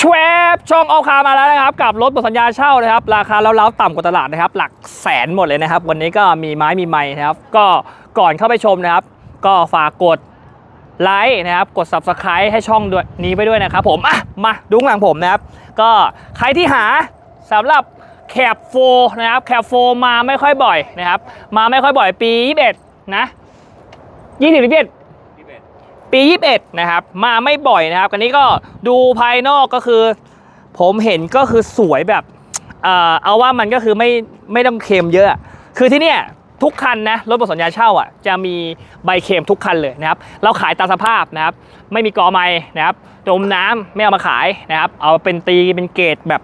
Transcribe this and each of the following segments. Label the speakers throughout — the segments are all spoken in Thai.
Speaker 1: ชวบช่องเอาคามาแล้วนะครับ กับรถบนสัญญาเช่านะครับ ราคาเล้าๆต่ำกว่าตลาดนะครับ หลักแสนหมดเลยนะครับ วันนี้ก็มีไม้มีไม้นะครับ ก็ก่อนเข้าไปชมนะครับ ก็ฝากกดไลค์นะครับ กด subscribe ให้ช่องด้วยนี้ไปด้วยนะครับผมอะมาดูข้างหลังผมนะครับ ก็ใครที่หาสำหรับแคบโฟนะครับแคบโฟมาไม่ค่อยบ่อยนะครับ มาไม่ค่อยบ่อยปี 21 นะ 20 21 ปี 21 นะครับ มาไม่บ่อยนะครับอันนี้ก็ดูภายนอกก็คือ ผมเห็นก็คือสวยแบบเอาว่ามันก็คือไม่ไม่ต้องเคลมเยอะ คือที่เนี่ยทุกคันนะรถบนสัญญาเช่าอะจะมีใบเคลมทุกคันเลยนะครับเราขายตามสภาพนะครับ ไม่มีกอไม้นะครับจมน้ำไม่เอามาขายนะครับ เอาเป็นตีเป็นเกรดแบบ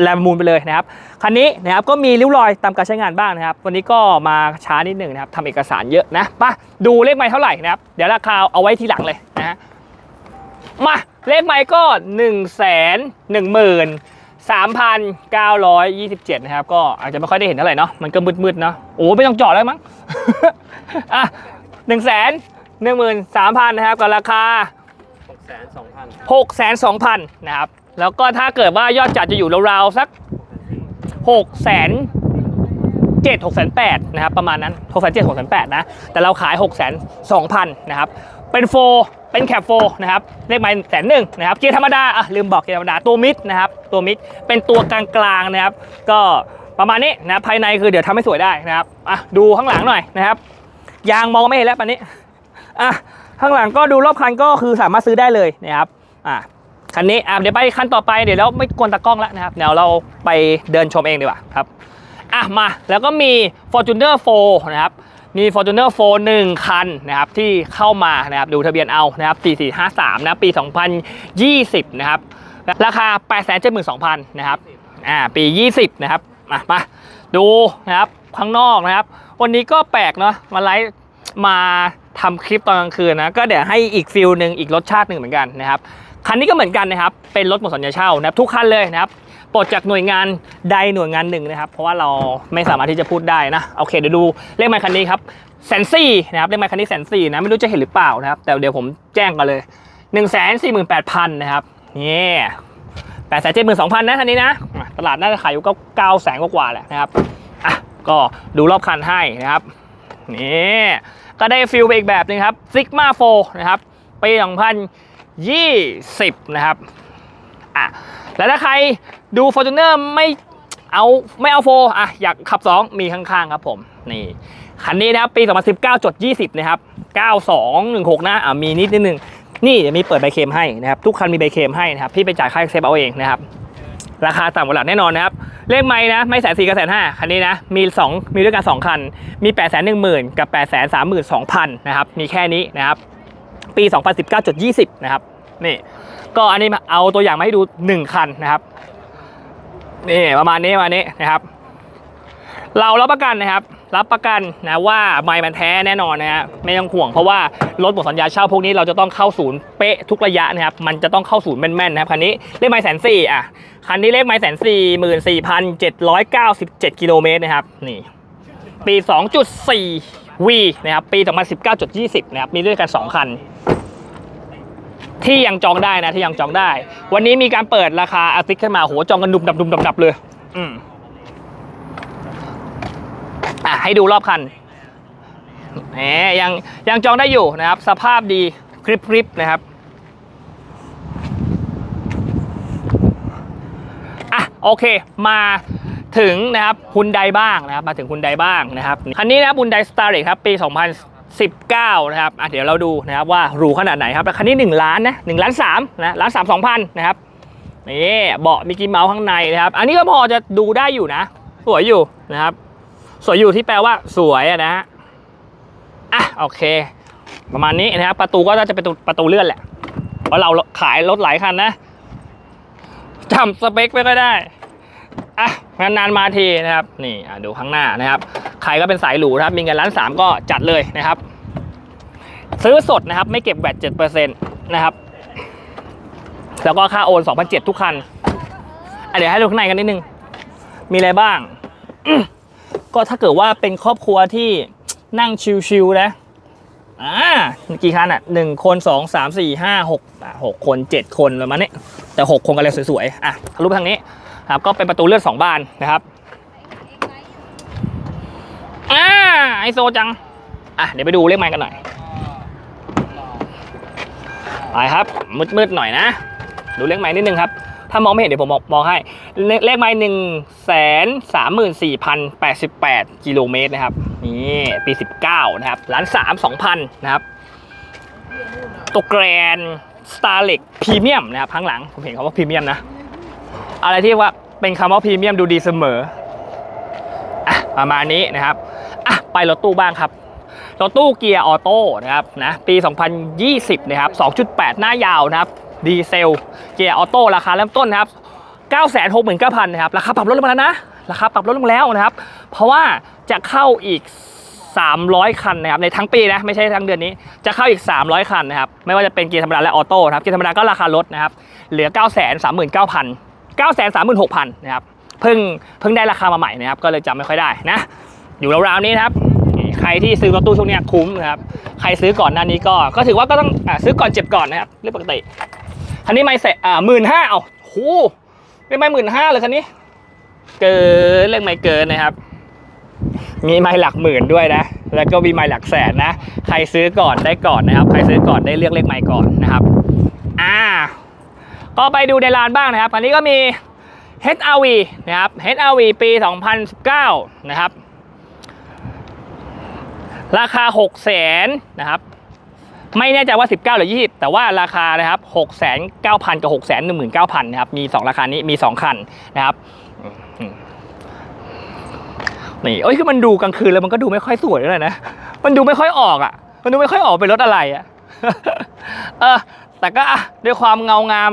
Speaker 1: แลมมูลไปเลยนะครับ คันนี้นะครับก็มีริ้วรอยตามการใช้งานบ้างนะครับ วันนี้ก็มาช้านิดหนึ่งนะครับทำเอกสารเยอะนะมาดูเลขไม้เท่าไหร่นะครับ เดี๋ยวราคาเอาไว้ทีหลังเลยนะฮะมาเลขไม้ก็1นึ่งแสนหนึ่งหมื่นสามพันเก้าร้อยยี่สิบเจ็ดนะครับ ก็อาจจะไม่ค่อยได้เห็นเท่าไหร่เนาะมันก็มืดๆเนาะโอ้ไม่ต้องจอดแล้วมั้งอะหนึ่งแสนหนึ่งหมื่นสามพันนะครับกับราคา
Speaker 2: หกแสนสองพัน
Speaker 1: 6 2 0 0 0นะครับ แล้วก็ถ้าเกิดว่ายอดจัดจะอยู่ราวๆสัก 6แสนเจ็ดหกแสนแปดนะครับประมาณนั้นหกแสนเจ็ดหกแสนแปดนะ แต่เราขาย6กแสนสองพันนะครับ เป็นโฟเป็นแคปโฟนะครับ เลขไม้แสนหนึ่งนะครับ เกียร์ธรรมดา อะ ลืมบอกเกียร์ธรรมดา ตัวมิดนะครับ ตัวมิด เป็นตัวกลางๆนะครับ ก็ประมาณนี้นะ ภายในคือเดี๋ยวทำให้สวยได้นะครับ อะ ดูข้างหลังหน่อยนะครับ ยางมองไม่เห็นแล้วปันนี้ อะ ข้างหลังก็ดูรอบคันก็คือสามารถซื้อได้เลยนะครับ อะ คันนี้อะเดี๋ยวไปคันต่อไปเดี๋ยวเราไม่กวนตากล้องแล้วนะครับเดี๋ยวเราไปเดินชมเองดีกว่าครับอะมาแล้วก็มี Fortuner 4 นะครับมี Fortuner 4 1 คันนะครับที่เข้ามานะครับดูทะเบียนเอานะครับ 4453 นะปี 2020 นะครับ ราคา 872,000 นะครับอ่าปี 20 นะครับมามาดูนะครับข้างนอกนะครับ วันนี้ก็แปลกเนาะมาไลฟ์มาทำคลิปตอนกลางคืนนะก็เดี๋ยวให้อีกฟิลหนึ่งอีกรสชาติหนึ่งเหมือนกันนะครับ คันนี้ก็เหมือนกันนะครับ เป็นรถหมดสัญญาเช่านะครับทุกคันเลยนะครับปลดจากหน่วยงานใดหน่วยงานหนึ่งนะครับ เพราะว่าเราไม่สามารถที่จะพูดได้นะโอเคเดี๋ยวดูเลขไมค์คันนี้ครับแสนสี่นะครับเลขไมค์คันนี้แสนสี่นะไม่รู้จะเห็นหรือเปล่านะครับ แต่เดี๋ยวผมแจ้งกันเลย1นึ่งแสนสี่หมื่นแปดพันนะครับนี่แปดแสนเจ็ดหมื่นสองพันนะคันนี้นะตลาดน่าจะขายอยู่ก็เก้าแสนกว่าแหละนะครับอะก็ดูรอบคันให้นะครับนี่ก็ได้ฟิลไปอีกแบบหนึงครับซิกมาโฟนะครับปี2020นะครับอะแล้วถ้าใครดู Fortuner ไม่เอาไม่เอาโฟอะอยากขับ 2 มีข้างๆครับผมนี่คันนี้นะครับปี 2019 จด 20 นะครับ 9216 นะอะมีนิดนิดนึง นี่เดี๋ยวมีเปิดใบเคลมให้นะครับ ทุกคันมีใบเคลมให้นะครับ พี่ไปจ่ายค่าเซฟเอาเองนะครับ ราคาต่ำกว่าหลักแน่นอนนะครับ เลขไม่นะ ไม่แสนสี่กับแสนห้าคันนี้นะ มี 2 มีด้วยกัน 2 คัน มี8ปดแสนหนึ่งหมื่นกับ8ปดแสนสามหมื่นสองพันนะครับ มีแค่นี้นะครับ ปี 2019จด20 นะครับนี่ก็อันนี้มาเอาตัวอย่างมาให้ดู 1 คันนะครับนี่ประมาณนี้ประมาณนี้นะครับ เรารับประกันนะครับ รับประกันนะว่าไม้มันแท้แน่นอนนะฮะไม่ต้องห่วงเพราะว่ารถหมดสัญญาเช่าพวกนี้เราจะต้องเข้าศูนย์เป๊ะทุกระยะนะครับ มันจะต้องเข้าศูนย์แม่นๆนะครับคันนี้เลขไม้แสนสี่อะคันนี้เลขไม้แสนสี่หมื่นสี่พันเจ็ดร้อยเก้าสิบเจ็ดกิโลเมตรนะครับนี่ปี2.4 V นะครับปี 2019.20 นะครับมีด้วยกัน 2 คัน ที่ยังจองได้นะที่ยังจองได้ วันนี้มีการเปิดราคาอาติกขึ้นมาโหจองกันดุมดับดุมดับดับเลย อืมอะให้ดูรอบคันแหมยังยังจองได้อยู่นะครับ สภาพดีคลิปคลิปนะครับอะโอเคมา ถึงนะครับฮุนไดบ้างนะครับมาถึงฮุนไดบ้างนะครับคันนี้นะครับฮุนไดสตาร์เรครับปี 2019 นะครับอะเดี๋ยวเราดูนะครับว่าหรูขนาดไหนครับแล้วคันนี้ 1 ล้านนะ1ล้าน3นะล้าน3 2พันนะครับนี่เบาะมิกกี้เมาส์ข้างในนะครับ อันนี้ก็พอจะดูได้อยู่นะ สวยอยู่นะครับ สวยอยู่ที่แปลว่าสวยนะฮะอะโอเค ประมาณนี้นะครับ ประตูก็น่าจะเป็นประตูประตูเลื่อนแหละเพราะเราขายรถหลายคันนะจำสเปคไม่ค่อยได้ อะนานๆมาทีนะครับนี่ดูข้างหน้านะครับ ใครก็เป็นสายหรูนะครับมีเงินล้านสามก็จัดเลยนะครับ ซื้อสดนะครับ ไม่เก็บแบตเจ็ดเปอร์เซ็นต์นะครับแล้วก็ค่าโอน2,007ทุกคันเดี๋ยวให้ดูข้างในกันนิดนึง มีอะไรบ้าง ก็ถ้าเกิดว่าเป็นครอบครัวที่นั่งชิวๆนะอ่ากี่คันอะหนึ่งคนสองสามสี่ห้าหกหกคนเจ็ดคนประมาณนี้แต่6โครงการเรียสวยๆ อะทะลุไปทางนี้ ครับก็เป็นประตูเลื่อนสองบานนะครับอ่าไอโซจังอะเดี๋ยวไปดูเลขไม้กันหน่อยไปครับมืดๆหน่อยนะ ดูเลขไม้นิดนึงครับถ้ามองไม่เห็นเดี๋ยวผมมองให้ เลขไม้หนึ่งแสนสามหมื่นสี่พันแปดสิบแปดกิโลเมตรนะครับ นี่ปีสิบเก้านะครับล้านสามสองพันนะครับตัวแกรนสตาร์เล็กพรีเมียมนะครับข้างหลัง ผมเห็นคำว่าพรีเมียมนะ อะไรที่ว่าเป็นคำว่าพรีเมียมดูดีเสมออะประมาณนี้นะครับอะไปรถตู้บ้างครับรถตู้เกียร์ออโต้นะครับนะปี 2020 นะครับ 2.8 หน้ายาวนะครับดีเซลเกียร์ออโต้ราคาเริ่มต้นนะครับ 969,000นะครับราคาปรับลดลงมาแล้วนะราคาปรับลดลงแล้วนะครับ เพราะว่าจะเข้าอีก 300 คันนะครับในทั้งปีนะไม่ใช่ทั้งเดือนนี้ จะเข้าอีก 300 คันนะครับไม่ว่าจะเป็นเกียร์ธรรมดาและออโต้ครับเกียร์ธรรมดาก็ราคาลดนะครับเหลือ 939,000 936,000นะครับเพิ่งเพิ่งได้ราคามาใหม่นะครับก็เลยจำไม่ค่อยได้นะ อยู่ราวๆนี้นะครับใครที่ซื้อรถตู้ช่วงนี้คุ้มนะครับใครซื้อก่อนหน้านี้ก็ก็ถือว่าก็ต้องอาซื้อก่อนเจ็บก่อนนะครับเรื่องปกติคันนี้ไม่เสร็จอ่าหมื่นห้าเอาโหไม่ไม่หมื่นห้าเลยคันนี้ เกินเรื่องไม่เกินนะครับมีไม้หลักหมื่นด้วยนะ แล้วก็มีไม้หลักแสนนะ ใครซื้อก่อนได้ก่อนนะครับ ใครซื้อก่อนได้เลือกเลขไม้ก่อนนะครับ อ่า ก็ไปดูในร้านบ้างนะครับ อันนี้ก็มี HRV นะครับ HRV ปี 2019 นะครับ ราคา 6 0 0 0 0นนะครับ ไม่แน่ใจว่า 19 หรือ 20 แต่ว่าราคานะครับ 6 9 0 0 0 กับ 6 1 9 0 0 0 นะครับ มี 2 ราคานี้ มี 2 คันนะครับนี่เอ้ยคือมันดูกลางคืนแล้วมันก็ดูไม่ค่อยสวยเลยนะ มันดูไม่ค่อยออกอะ มันดูไม่ค่อยออกเป็นรถอะไรอะ เออ แต่ก็อะด้วยความเงางาม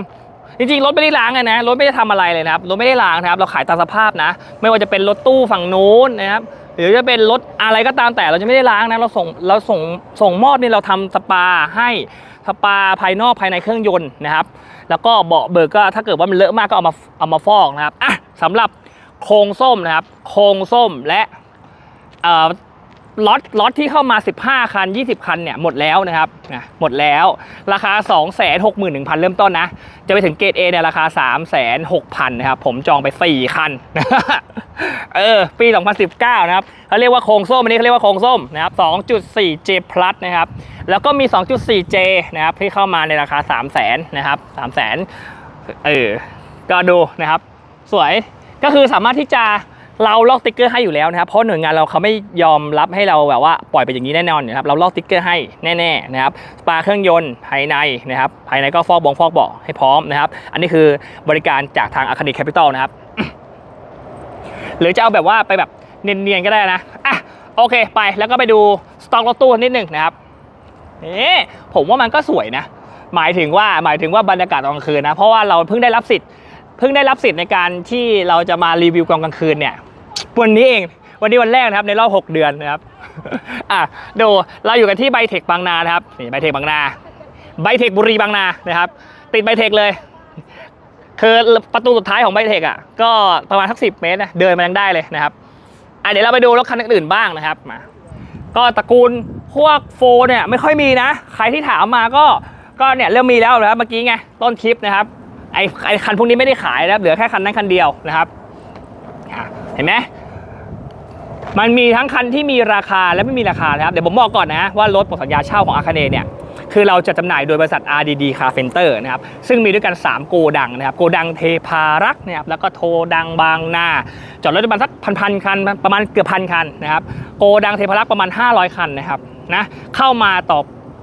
Speaker 1: จริงๆ รถไม่ได้ล้างเลยนะ รถไม่ได้ทำอะไรเลยนะครับ รถไม่ได้ล้างนะครับ เราขายตามสภาพนะ ไม่ว่าจะเป็นรถตู้ฝั่งนู้นนะครับ หรือจะเป็นรถอะไรก็ตามแต่เราจะไม่ได้ล้างนะ เราส่ง เราส่ง ส่งมอบเนี่ยเราทำสปาให้สปาภายนอกภายในเครื่องยนต์นะครับ แล้วก็เบาะเบิกก็ถ้าเกิดว่ามันเลอะมากก็เอามา เอามาฟอกนะครับ อะสำหรับโครงส้มนะครับ โครงส้มและ ล็อตล็อตที่เข้ามา 15 คัน 20 คันเนี่ยหมดแล้วนะครับนะหมดแล้ว ราคา 2 6 1 0 0 0 เริ่มต้นนะ จะไปถึงเกรด A เนี่ยราคา 3 6 0 0 0นะครับผมจองไป 4 คันเออปี 2019 นะครับเขาเรียกว่าโครงส้มอันนี้เขาเรียกว่าโครงส้มนะครับ 2.4J plus นะครับแล้วก็มี 2.4J นะครับที่เข้ามาในราคา 3 0 0 0 0 0นะครับ3 0 0 0 0 0เออก็ดูนะครับ สวยก็คือสามารถที่จะ เราลอกติ๊กเกอร์ให้อยู่แล้วนะครับเพราะหน่วยงานเราเขาไม่ยอมรับให้เราแบบว่าปล่อยไปอย่างนี้แน่นอนนะครับเราลอกติ๊กเกอร์ให้แน่ๆนะครับสปาเครื่องยนต์ภายในนะครับภายในก็ฟอกบงฟอกเบาะให้พร้อมนะครับ อันนี้คือบริการจากทางอาคา e แคปิตอลนะครับ หรือจะเอาแบบว่าไปแบบเนียนๆก็ได้นะอะโอเคไปแล้วก็ไปดูสต็อกรถตู้นิดหนึ่งนะครับนี่ผมว่ามันก็สวยนะ หมายถึงว่าหมายถึงว่าบรรยากาศกลางคืนนะ เพราะว่าเราเพิ่งได้รับสิทธิ์เพิ่งได้รับสิทธิ์ในการที่เราจะมารีวิวกองกลางคืนเนี่ย วันนี้เอง วันนี้วันแรกนะครับในรอบ 6 เดือนนะครับอะดูเราอยู่กันที่ไบเทคบางนานะครับนี่ไบเทคบางนาไบเทคบุรีบางนานะครับ ติดไบเทคเลยคือประตูสุดท้ายของไบเทคอะก็ประมาณสักสิเมตรนะเดินมายังได้เลยนะครับอะเดี๋ยวเราไปดูรถคันอื่นๆบ้างนะครับมาก็ตระกูลพวกโฟเนี่ยไม่ค่อยมีนะ ใครที่ถามมาก็ก็เนี่ยเริ่มมีแล้วนะครับเมื่อกี้ไงต้นคลิปนะครับไอ้ไอ้คันพวกนี้ไม่ได้ขายนะครับเหลือแค่คันนั้นคันเดียวนะครับ ห็นไหมมันมีทั้งคันที่มีราคาและไม่มีราคานะครับ เดี๋ยวผมบอกก่อนนะว่ารถหมดสัญญาเช่าของอาคาเนเนี่ยคือเราจะจำหน่ายโดยบริษัท RDD Car Center นะครับ ซึ่งมีด้วยกัน 3 โกดังนะครับ โกดังเทพารักษ์นะครับ แล้วก็โทดังบางนา จอดรถประมาณสักพันพันๆคัน ประมาณเกือบพันคันนะครับ โกดังเทพารักษ์ประมาณ 500 คันนะครับนะเข้ามาต่อ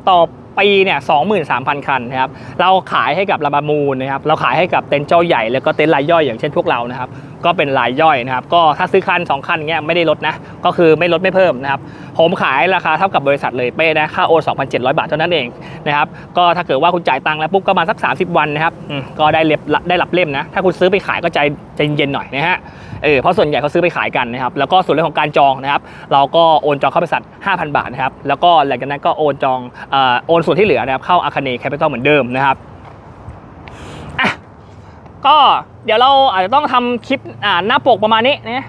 Speaker 1: ต่อปีเนี่ย23,000คันนะครับ เราขายให้กับลาบามูลนะครับ เราขายให้กับเต็นท์เจ้าใหญ่แล้วก็เต็นท์รายย่อยอย่างเช่นพวกเรานะครับ ก็เป็นรายย่อยนะครับ ก็ถ้าซื้อคัน 2 คันเงี้ยไม่ได้ลดนะ ก็คือไม่ลดไม่เพิ่มนะครับ ผมขายราคาเท่ากับบริษัทเลยเป้นะ ค่าโอน2,700 บาทเท่านั้นเองนะครับ ก็ถ้าเกิดว่าคุณจ่ายตังค์แล้วปุ๊บก็มาสัก 30 วันนะครับ ก็ได้เล็บได้รับเล่มนะ ถ้าคุณซื้อไปขายก็ใจใจเย็นๆหน่อยนะฮะ เออ เพราะส่วนใหญ่เขาซื้อไปขายกันนะครับ แล้วก็ส่วนเรื่องของการจองนะครับ เราก็โอนจองเข้าบริษัท 5,000 บาทนะครับ แล้วก็หลังจากนั้นก็โอนจองเอ่อโอนส่วนที่เหลือนะครับเข้าอาคาเนแคปิตอลเหมือนเดิมนะครับ ก็เดี๋ยวเราอาจจะต้องทำคลิปอ่าหน้าปกประมาณนี้นะ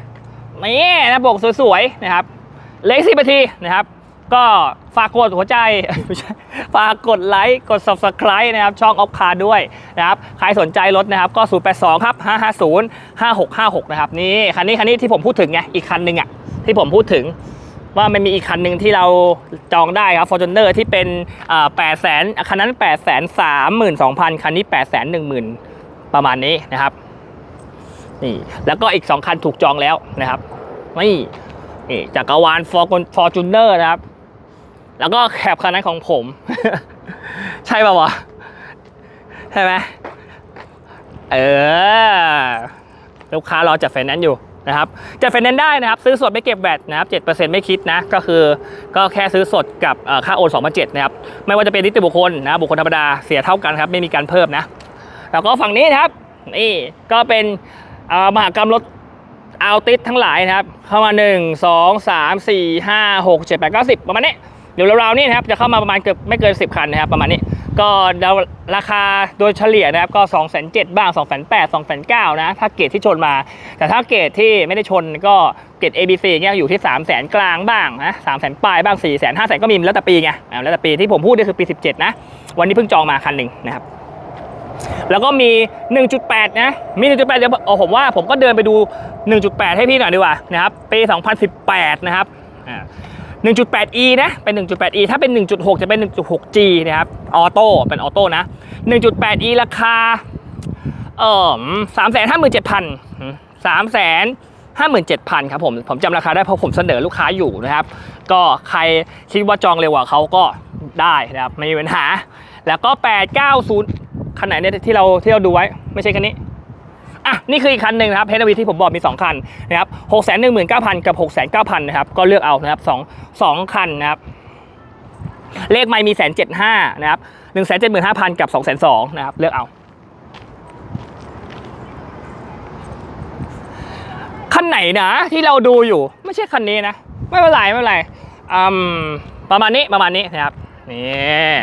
Speaker 1: นี่หน้าปกสวยๆนะครับเล็กสิบนาทีนะครับ ก็ฝากกดหัวใจไม่ใช่ฝากกดไลค์กด subscribe นะครับ ช่องออฟคาร์ด้วยนะครับ ใครสนใจรถนะครับ ก็ 082 ครับ 550 5656 นะครับ นี่ คันนี้คันนี้ที่ผมพูดถึงไง อีกคันหนึ่งอะ ที่ผมพูดถึงว่ามันมีอีกคันหนึ่งที่เราจองได้ครับ Fortuner ที่เป็นแปดแสนคันนั้น8ปดแสนสามหมื่นสองพันคันนี้8ปดแสนหนึ่งหมื่น ประมาณนี้นะครับนี่แล้วก็อีก 2 คันถูกจองแล้วนะครับนี่นี่จักรวาลฟอร์ฟอร์จูเนอร์นะครับ แล้วก็แคปคันนั้นของผม ใช่ป่าวะใช่ไหมเออ ลูกค้ารอจัดไฟแนนซ์อยู่นะครับจัดไฟแนนซ์ได้นะครับ ซื้อสดไม่เก็บแบตนะครับ7%ไม่คิดนะ ก็คือก็แค่ซื้อสดกับค่าโอน2,007นะครับ ไม่ว่าจะเป็นนิติบุคคลนะบุคคลธรรมดาเสียเท่ากันครับ ไม่มีการเพิ่มนะ แล้วก็ฝั่งนี้ครับนี่ก็เป็นมหากรรมรถเอาติสทั้งหลายนะครับ เข้ามา 1 2 3 4 5 6 7 8 9 10 ประมาณนี้เดี๋ยวราวๆนี่นะครับจะเข้ามาประมาณเกือบไม่เกิน 10 คันนะครับประมาณนี้ ก็เราราคาโดยเฉลี่ยนะครับก็ 2 7 0 0บ้าง 2 8 0 0 2 9 0นะถ้าเกรดที่ชนมา แต่ถ้าเกรดที่ไม่ได้ชนก็เกรด ABC เงี้ยอยู่ที่ 3 0 0 0 0 0 กลางบ้างนะ3 0 0 0 0 ปลายบ้าง 4 0 0 0 0 5 0 0 0 ก็มีแล้วแต่ปีไงแล้วแต่ปีที่ผมพูดนี่คือปี 17 นะ วันนี้เพิ่งจองมาคันหนึ่งนะครับ แล้วก็มี 1.8 นะ มี 1.8 เดี๋ยวผมว่าผมก็เดินไปดู 1.8 ให้พี่หน่อยดีกว่านะครับ ปี 2018 นะครับอ่า 1.8e นะ เป็น 1.8e ถ้าเป็น 1.6 จะเป็น 1.6g นะครับ ออโต้ เป็นออโต้นะ 1.8e ราคา เอ่อสามแสนห้าหมื่นเจ็ดพันสามแสนห้าหมื่นเจ็ดพันครับผม ผมจำราคาได้เพราะผมเสนอลูกค้าอยู่นะครับ ก็ใครคิดว่าจองเร็วกว่าเขาก็ได้นะครับ ไม่มีปัญหา แล้วก็ 890 คันไหนเนี่ยที่เราที่เราดูไว้ไม่ใช่คันนี้อะนี่คืออีกคันหนึ่งนะครับเฮนวีที่ผมบอกมี 2 คันนะครับหกแสนหนึ่งหมื่นเก้าพันกับหกแสนเก้าพันนะครับก็เลือกเอานะครับสองสองคันนะครับเลขไม่มีแสนเจ็ดห้านะครับหนึ่งแสนเจ็ดหมื่นห้าพันกับสองแสนสองนะครับเลือกเอาคันไหนนะที่เราดูอยู่ไม่ใช่คันนี้นะ ไม่เป็นไรไม่เป็นไรอืมประมาณนี้ประมาณนี้นะครับนี่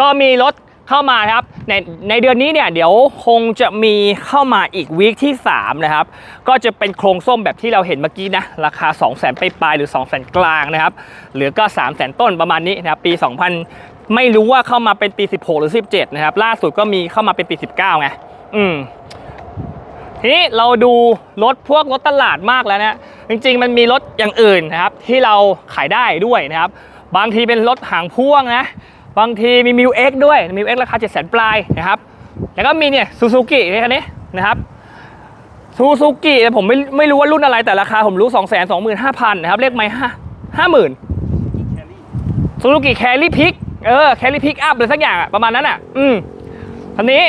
Speaker 1: ก็มีรถ เข้ามาครับในในเดือนนี้เนี่ยเดี๋ยวคงจะมีเข้ามาอีกวีคที่ 3 นะครับ ก็จะเป็นโครงส้มแบบที่เราเห็นเมื่อกี้นะ ราคา 2 0 0 0 0 0ปลายหรือ 2 0 0 0 0 0 กลางนะครับ หรือก็ 3 0 0 0 0 0 ต้นประมาณนี้นะครับ ปี 2000 ไม่รู้ว่าเข้ามาเป็นปี 16 หรือ 17 นะครับ ล่าสุดก็มีเข้ามาเป็นปี 19 ไง อืมทีนี้เราดูรถพวกรถตลาดมากแล้วนะจริง ๆ มันมีรถอย่างอื่นนะครับ ที่เราขายได้ด้วยนะครับ บางทีเป็นรถหางพ่วงนะ บางทีมีมิวเอ็กด้วยมิวเอ็กราคา7 0 0 0 0ปลายนะครับแล้วก็มีเนี่ยซูซูกิในคันนี้นะครับซูซูกิผมไม่ไม่รู้ว่ารุ่นอะไรแต่ราคาผมรู้ 2 2 5 0 0 0นะครับเลขไม่ห้าห้าหมื่นซูซูกิแครี่พิกเออแครี่พิกอัพหรือสักอย่างประมาณนั้นอะ อืมคันนี้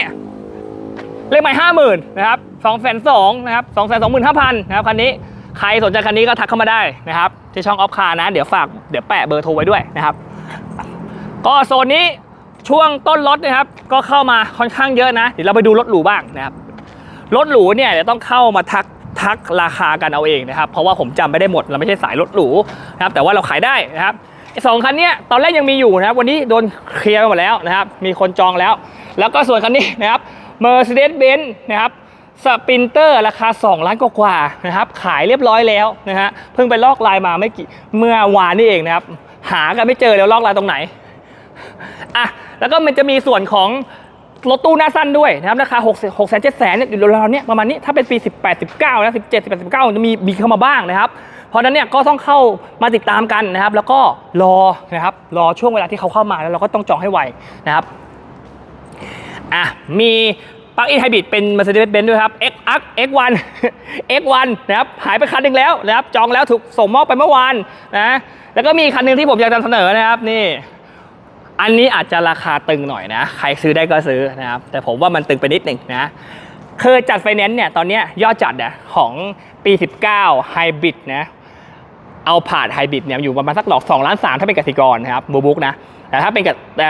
Speaker 1: เลขหมายห้าหมื่นนะครับสองแสนสองนะครับสองแสนสองหมื่นห้าพันนะครับคันนี้ใครสนใจคันนี้ก็ทักเข้ามาได้นะครับที่ช่องออฟคาร์นะ เดี๋ยวฝากเดี๋ยวแปะเบอร์โทรไว้ด้วยนะครับ ก็โซนนี้ช่วงต้นรถนะครับ ก็เข้ามาค่อนข้างเยอะนะ เดี๋ยวเราไปดูรถหรูบ้างนะครับ รถหรูเนี่ยเดี๋ยวต้องเข้ามาทักทักราคากันเอาเองนะครับ เพราะว่าผมจำไม่ได้หมดเราไม่ใช่สายรถหรูนะครับ แต่ว่าเราขายได้นะครับไอสองคันเนี้ยตอนแรกยังมีอยู่นะครับ วันนี้โดนเคลียร์ไปหมดแล้วนะครับ มีคนจองแล้ว แล้วก็ส่วนคันนี้นะครับ Mercedes-Benz นะครับสปินเตอร์ราคา 2 ล้านกว่านะครับ ขายเรียบร้อยแล้วนะฮะเพิ่งไปลอกลายมาไม่กี่เมื่อวานนี่เองนะครับ หากันไม่เจอแล้วลอกลายตรงไหน อะแล้วก็มันจะมีส่วนของรถตู้หน้าสั้นด้วยนะครับราคา6 6 7 0 0 0เนี่ยอยู่ราวๆเนี้ยประมาณนี้ถ้าเป็นปี 18 19นะ17 18 19จะมีมีเข้ามาบ้างนะครับ เพราะนั้นเนี่ยก็ต้องเข้ามาติดตามกันนะครับ แล้วก็รอนะครับรอช่วงเวลาที่เขาเข้ามาแล้วเราก็ต้องจองให้ไวนะครับอะมีปลั๊กอินไฮบริดเป็น Mercedes-Benz ด้วยครับ X X X1 X1 นะครับหายไปคันหนึ่งแล้วนะครับจองแล้วถูกส่งมอบไปเมื่อวานนะแล้วก็มีคันหนึ่งที่ผมอยากจะเสนอนะครับนี่ อันนี้อาจจะราคาตึงหน่อยนะ ใครซื้อได้ก็ซื้อนะครับ แต่ผมว่ามันตึงไปนิดหนึ่งนะ คือจัดไฟแนนซ์เนี่ย ตอนเนี้ยยอดจัดนี่ยของปี 19ไฮบริดนะ เอาผ่านไฮบริดเนี่ยอยู่ประมาณสักหลอก2ล้าน3ถ้าเป็นกสิกรนะครับบูบุ๊กนะ แต่ถ้าเป็นกับแต่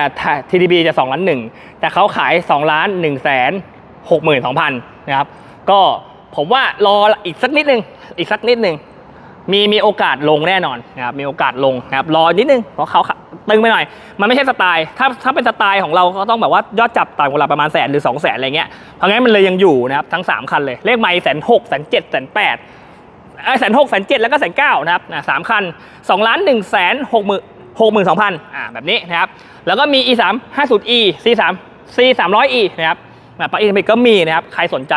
Speaker 1: ทีดีบีจะ2ล้าน1แต่เขาขาย2ล้าน1แสน6หมื่น2พันนะครับ ก็ผมว่ารออีกสักนิดนึง อีกสักนิดนึง มีมีโอกาสลงแน่นอนนะครับมีโอกาสลงนะครับรอนิดนึงเพราะเขาตึงไปหน่อย มันไม่ใช่สไตล์ ถ้าถ้าเป็นสไตล์ของเราก็ต้องแบบว่ายอดจับต่ำกว่าเราประมาณแสนหรือ2องแสนอะไรเงี้ยเพราะงั้นมันเลยยังอยู่นะครับทั้ง 3 คันเลย เลขไม่แสนหกแสนเจ็ดแสนแปดไอแสนหกแสนเจ็ดแล้วก็แสนเก้านะครับอะสามคันสองล้านหนึ่งแสนหกหมื่นหกหมื่นสองพันอ่าแบบนี้นะครับแล้วก็มี e สามห้าสุด e c 3 c 3 0 0 e นะครับแบบปลั๊กอินก็มีนะครับใครสนใจ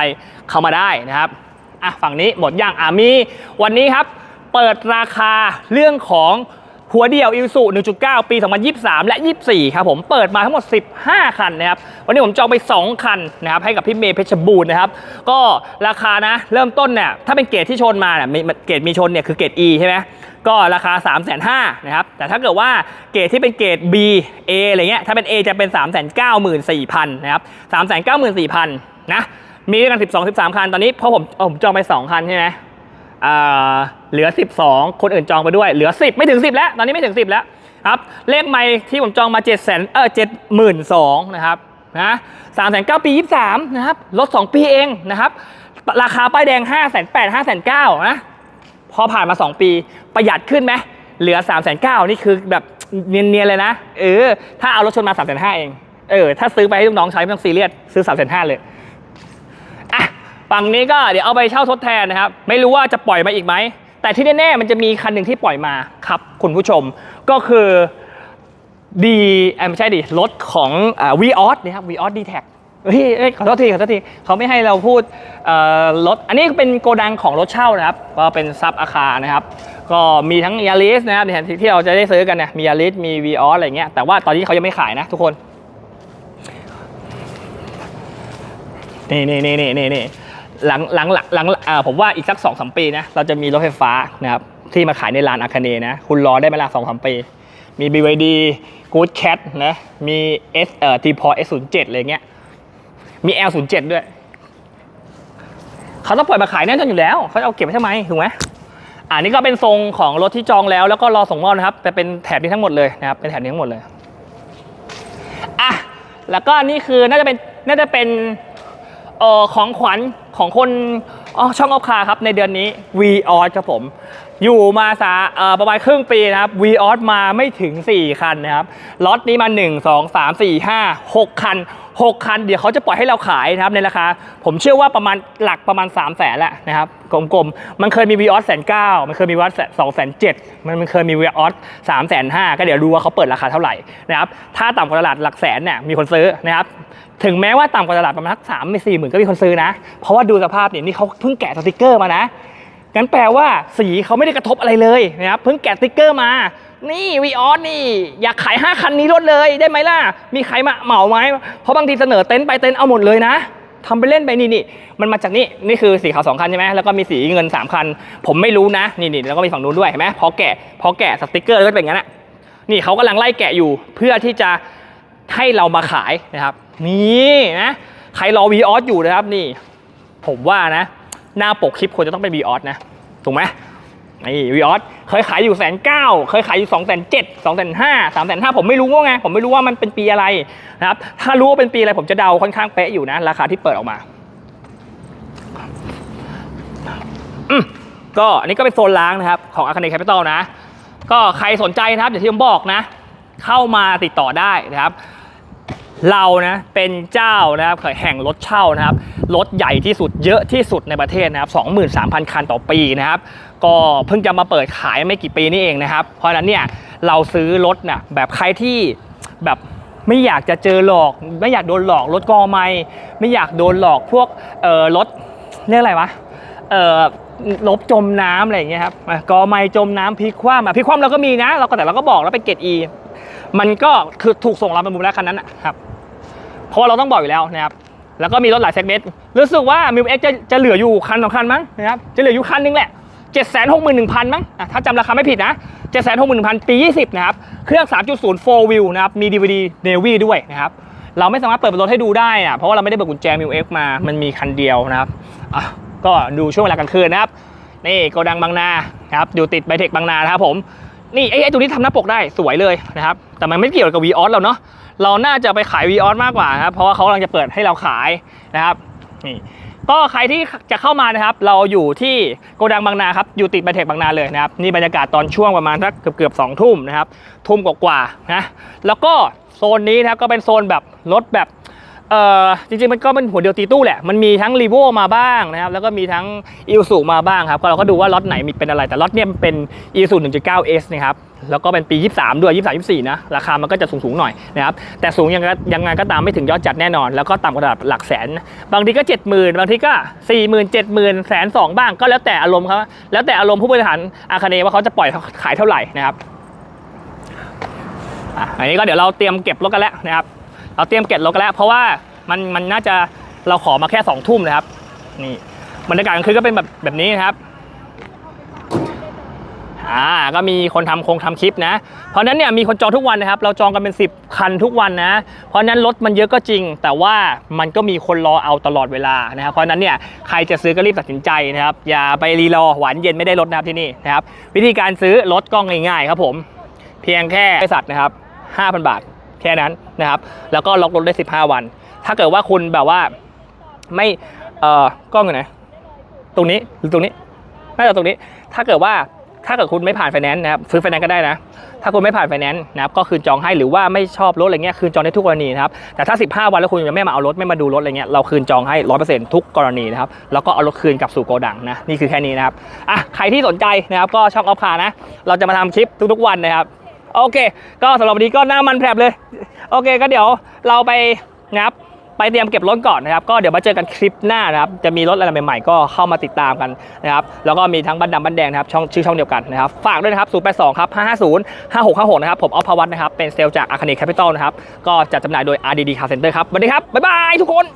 Speaker 1: เข้ามาได้นะครับอะฝั่งนี้หมดย่างอะมีวันนี้ครับ เปิดราคาเรื่องของหัวเดียวอิ s u 1.9 ปี 2023 และ 24 ครับผมเปิดมาทั้งหมด 15 คันนะครับ วันนี้ผมจองไป 2 คันนะครับให้กับพี่เมย์เพชรบูรณ์นะครับ ก็ราคานะ เริ่มต้นเนี่ยถ้าเป็นเกรดที่ชนมาเนี่ยเกรดมีชนเนี่ยคือเกรด E ใช่ไหมก็ราคา 3 5 0 0 0นะครับ แต่ถ้าเกิดว่าเกรดที่เป็นเกรด B A อะไรเงี้ย ถ้าเป็น A จะเป็น 3 9 4 0 0 0นะครับ3 9 4 0 0 0นะ มีด้วยกัน 12 13 คัน ตอนนี้เพราะผมผมจองไป 2 คันใช่ไหม เหลือ 12 คนอื่นจองไปด้วย เหลือ 10 ไม่ถึง 10 แล้ว ตอนนี้ไม่ถึง 10 แล้วครับ เลขไม่ที่ผมจองมา7 0 0 0 0เออ72,000นะครับนะ3 9 0 0ปี23นะครับลด2ปีเองนะครับ ราคาป้ายแดง5 8 0 0 0 5 9 0 0นะ พอผ่านมา2ปีประหยัดขึ้นไหมเหลือ3 9 0 0 0นี่คือแบบเนียนๆเลยนะ เออ ถ้าเอารถชนมา3 5 0 0 0เอง เออ ถ้าซื้อไปให้ลูกน้องใช้ไม่ต้องซีเรียส ซื้อ3 5 0 0 0เลย ฝั่งนี้ก็เดี๋ยวเอาไปเช่าทดแทนนะครับ ไม่รู้ว่าจะปล่อยมาอีกไหม แต่ที่แน่ๆมันจะมีคันหนึ่งที่ปล่อยมาครับคุณผู้ชม ก็คือดีไม่ใช่ดิรถของวีออสนะครับวีออสดีแท็กเฮ้ยขอโทษทีขอโทษทีเขาไม่ให้เราพูดรถอันนี้เป็นโกดังของรถเช่านะครับ ก็เป็นซับอาคารนะครับ ก็มีทั้งยาริสนะครับเนี่ยที่เราจะได้ซื้อกันเนี่ยมียาริสมีวีออสอะไรเงี้ยแต่ว่าตอนนี้เขายังไม่ขายนะทุกคนนี่นี่นี่นี่นี่นี่ หลังหลังหลังหลังผมว่าอีกสักสองสามปีนะเราจะมีรถไฟฟ้านะครับที่มาขายในลานอาคาเนนะคุณรอได้ไหมล่ะสองสามปี มี BYD Good Cat นะมี S เอ่อ T p o S 0 7 อะไรเงี้ยมี L 0 7 ด้วยเขาต้องปล่อยมาขายแน่นอนอยู่แล้ว เขาจะเอาเก็บไว้ทำไมถูกไหมอันนี้ก็เป็นทรงของรถที่จองแล้วแล้วก็รอส่งมอบนะครับแต่เป็นแถบนี้ทั้งหมดเลยนะครับเป็นแถบนี้ทั้งหมดเลยอะแล้วก็นี่คือน่าจะเป็นน่าจะเป็น เอ่อของขวัญของคนอ๋อช่องออฟคาครับในเดือนนี้ v ีออครับผม อยู่มาสาเอ่อประมาณครึ่งปีนะครับ v ีออมาไม่ถึง 4 คันนะครับล็อตนี้มา 1 2 3 4 5 6 คัน 6 คัน เดี๋ยวเขาจะปล่อยให้เราขายนะครับในราคา ผมเชื่อว่าประมาณหลักประมาณ 3 0 0แสนแหละนะครับกลมๆ มันเคยมี v ีออสแสนเก้ามันเคยมี v ีออสสองแสนเจ็ดมันมันเคยมี v ีออสสามแสนห้าก็เดี๋ยวดูว่าเขาเปิดราคาเท่าไหร่นะครับถ้าต่ำกว่าตลาดหลักแสนเนี่ยมีคนซื้อนะครับถึงแม้ว่าต่ำกว่าตลาดประมาณสักสามสี่หมื่นก็มีคนซื้อนะ เพราะว่าดูสภาพเนี่ยนี่เขาเพิ่งแกะสติกเกอร์มานะงั้นแปลว่าสีเขาไม่ได้กระทบอะไรเลยนะครับเพิ่งแกะสติกเกอร์มา นี่วีออสนี่ อยากขาย 5 คันนี้รถเลยได้ไหมล่ะ มีใครมาเหมาไหมเพราะบางทีเสนอเต็นท์ไปเต็นท์เอาหมดเลยนะทำไปเล่นไปนี่นี่มันมาจากนี่นี่คือสีขาวสองคันใช่ไหมแล้วก็มีสีเงิน 3 คัน ผมไม่รู้นะนี่นี่แล้วก็มีฝั่งนู้นด้วยเห็นไหมพอแกะพอแกะสติกเกอร์ก็เป็นอย่างนั้นอะนี่เขากำลังไล่แกะอยู่เพื่อที่จะให้เรามาขายนะครับ นี่นะใครรอ v ีออสอยู่นะครับนี่ ผมว่านะ หน้าปกคลิปควรจะต้องเป็น v ีออสนะถูกไหม นี่ v ีออสเคยขายอยู่แสนเก้าเคยขายอยู่สองแสนเจ็ดสองแสนห้าสามแสนห้าผมไม่รู้ว่าไง ผมไม่รู้ว่ามันเป็นปีอะไรนะครับ ถ้ารู้ว่าเป็นปีอะไรผมจะเดาค่อนข้างเป๊ะอยู่นะ ราคาที่เปิดออกมาอืมก็อันนี้ก็เป็นโซนล้างนะครับ ของอาคาเนแคปิตอลนะ ก็ใครสนใจนะครับอย่างที่ผมบอกนะ เข้ามาติดต่อได้นะครับ เรานะเป็นเจ้านะครับแห่งรถเช่านะครับ รถใหญ่ที่สุดเยอะที่สุดในประเทศนะครับ 23,000 คันต่อปีนะครับ ก็เพิ่งจะมาเปิดขายไม่กี่ปีนี่เองนะครับ เพราะฉะนั้นเนี่ยเราซื้อรถน่ะแบบใครที่แบบไม่อยากจะเจอหลอก ไม่อยากโดนหลอกรถกอไม่ไม่อยากโดนหลอกพวกเอ่อรถเรียกอะไรวะเอ่อลบจมน้ำอะไรอย่างเงี้ยครับอะกอไม่จมน้ำพลิกคว่ำอะพลิกคว่ำเราก็มีนะ เราก็แต่เราก็บอกแล้วเป็นเกรด E มันก็คือถูกส่งเราเป็นมุมแรกคันนั้นนะครับเพราะว่าเราต้องบอกอยู่แล้วนะครับแล้วก็มีรถหลายเซกเมนต์รู้สึกว่ามิวเอ็กจะจะเหลืออยู่คันสองคันมั้งนะครับจะเหลืออยู่คันนึงแหละ เจ็ดแสนหกหมื่นหนึ่งพันมั้งอะถ้าจำราคาไม่ผิดนะเจ็ดแสนหกหมื่นหนึ่งพันปียี่สิบนะครับ เครื่อง 3.0 4 wheel นะครับ มี DVD Navy ด้วยนะครับ เราไม่สามารถเปิดรถให้ดูได้อะเพราะว่าเราไม่ได้เบิกกุญแจมิวเอ็กมา มันมีคันเดียวนะครับอะก็ดูช่วงเวลากลางคืนนะครับ นี่โกดังบางนาครับ อยู่ติดไบเทคบางนานะครับผม นี่ไอ้ตัวนี้ทำหน้าปกได้สวยเลยนะครับ แต่มันไม่เกี่ยวกับ v ีออสเราเนาะ เราน่าจะไปขาย v ีออสมากกว่าครับ เพราะว่าเขากำลังจะเปิดให้เราขายนะครับ นี่ ก็ใครที่จะเข้ามานะครับ เราอยู่ที่โกดังบางนาครับ อยู่ติดไบเทคบางนาเลยนะครับ นี่บรรยากาศตอนช่วงประมาณสักเกือบเกือบสองทุ่มนะครับ ทุ่มกว่าๆนะ แล้วก็โซนนี้นะครับก็เป็นโซนแบบรถแบบ เอ่อจริงๆมันก็เป็นหัวเดียวตีตู้แหละ มันมีทั้งรีโวมาบ้างนะครับแล้วก็มีทั้งอิลสูมาบ้างครับก็เราก็ดูว่าล็อตไหนมีเป็นอะไรแต่ล็อตเนี้ยมันเป็นอิลสู 1.9S นะครับแล้วก็เป็นปี 23 ด้วย 23 24 นะ ราคามันก็จะสูงๆหน่อยนะครับแต่สูงยังไงยังไงก็ตามไม่ถึงยอดจัดแน่นอน แล้วก็ต่ำกว่าระดับหลักแสน บางทีก็ 70,000 บางทีก็ 40,000 70,000แสนสองบ้างก็แล้วแต่อารมณ์เขาแล้วแต่อารมณ์ผู้บริหารอาคาเนว่าเขาจะปล่อยขายเท่าไหร่นะครับอันนี้ก็เดี๋ยวเราเตรียมเก็บรถกันแล้วนะครับ เราเตรียมเก็บรถกันแล้วเพราะว่ามันมันน่าจะเราขอมาแค่2องทุ่มนะครับนี่บรรยากาศกลางคืนก็เป็นแบบแบบนี้นะครับอ่าก็มีคนทำคงทำคลิปนะ เพราะนั้นเนี่ยมีคนจองทุกวันนะครับ เราจองกันเป็น 10 คันทุกวันนะ เพราะนั้นรถมันเยอะก็จริง แต่ว่ามันก็มีคนรอเอาตลอดเวลานะครับ เพราะฉะนั้นเนี่ยใครจะซื้อก็รีบตัดสินใจนะครับ อย่าไปรีรอหวานเย็นไม่ได้รถนะครับที่นี่นะครับ วิธีการซื้อรถก็ง่ายๆครับผม เพียงแค่บริษัทนะครับ 5,000 บาท แค่นั้นนะครับ แล้วก็ล็อกรถได้ 15 วัน ถ้าเกิดว่าคุณแบบว่าไม่เอ่อกล้องอยู่ไหนตรงนี้หรือตรงนี้น่าจะตรงนี้ ถ้าเกิดว่าถ้าเกิดคุณไม่ผ่านไฟแนนซ์นะครับซื้อไฟแนนซ์ก็ได้นะ ถ้าคุณไม่ผ่านไฟแนนซ์นะครับก็คืนจองให้หรือว่าไม่ชอบรถอะไรเงี้ยคืนจองได้ทุกกรณีนะครับแต่ถ้า 15 วันแล้วคุณยังไม่มาเอารถไม่มาดูรถอะไรเงี้ยเราคืนจองให้100%ทุกกรณีนะครับแล้วก็เอารถคืนกลับสู่โกดังนะนี่คือแค่นี้นะครับอะใครที่สนใจนะครับก็ช่องออฟคาร์นะเราจะมาทำคลิปทุกๆวันนะครับ โอเค ก็สำหรับวันนี้ก็หน้ามันแผลบเลย โอเค ก็เดี๋ยวเราไปนะครับไปเตรียมเก็บรถก่อนนะครับ ก็เดี๋ยวมาเจอกันคลิปหน้านะครับ จะมีรถอะไรใหม่ๆ ก็เข้ามาติดตามกันนะครับ แล้วก็มีทั้งบันดำบันแดงนะครับช่องชื่อช่องเดียวกันนะครับ ฝากด้วยนะครับ 082 ครับ 550 5656 นะครับ ผมออฟพวัตนะครับ เป็นเซลล์จากอาคาเนแคปิตอลนะครับ ก็จัดจำหน่ายโดย RDD Car Center ครับสวัสดีครับ บ๊ายบายทุกคน